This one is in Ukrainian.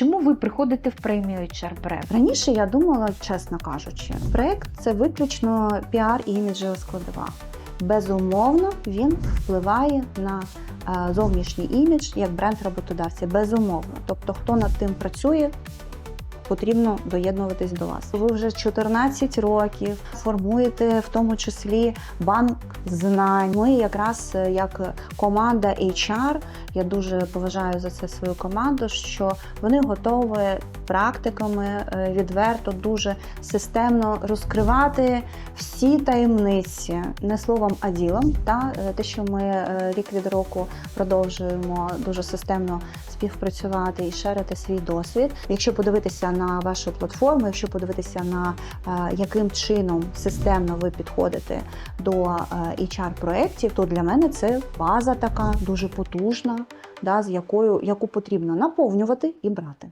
Чому ви приходите в премію HR Brand? Раніше я думала, чесно кажучи, проект це виключно піар і іміджева складова. Безумовно, він впливає на е, зовнішній імідж як бренд роботодавця. Безумовно. Тобто, хто над тим працює, потрібно доєднуватись до вас. Ви вже 14 років формуєте в тому числі банк знань. Ми якраз е, як команда HR, я дуже поважаю за це свою команду, що вони готові практиками е, відверто дуже системно розкривати всі таємниці, не словом, а ділом. Та е, те, що ми е, рік від року продовжуємо дуже системно співпрацювати і шерити свій досвід. Якщо подивитися на вашу платформу, якщо подивитися на яким чином системно ви підходите до HR проєктів, то для мене це база така дуже потужна, да, з якою яку потрібно наповнювати і брати.